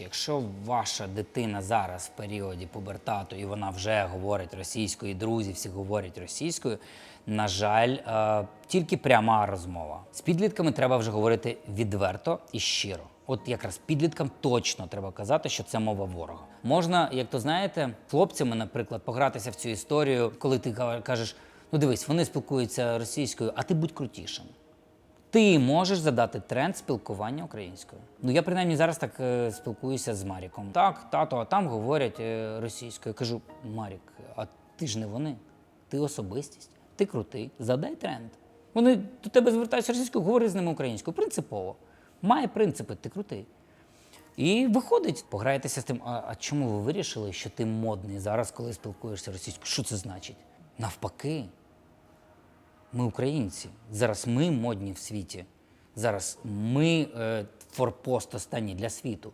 Якщо ваша дитина зараз в періоді пубертату і вона вже говорить російською, і друзі всі говорять російською, на жаль, е, тільки пряма розмова. З підлітками треба вже говорити відверто і щиро. От якраз підліткам точно треба казати, що це мова ворога. Можна, як то знаєте, хлопцями, наприклад, погратися в цю історію, коли ти ка- кажеш: ну дивись, вони спілкуються російською, а ти будь крутішим. Ти можеш задати тренд спілкування українською. Ну я принаймні зараз так е, спілкуюся з Маріком. Так, тато, а там говорять е, російською. Я кажу: Марік, а ти ж не вони. Ти особистість, ти крутий, задай тренд. Вони до тебе звертаються російською, говори з ними українською. Принципово. Має принципи, ти крутий. І виходить, пограєтеся з тим, а, а чому ви вирішили, що ти модний зараз, коли спілкуєшся російською? Що це значить? Навпаки, ми українці. Зараз ми модні в світі. Зараз ми е, форпост останній для світу.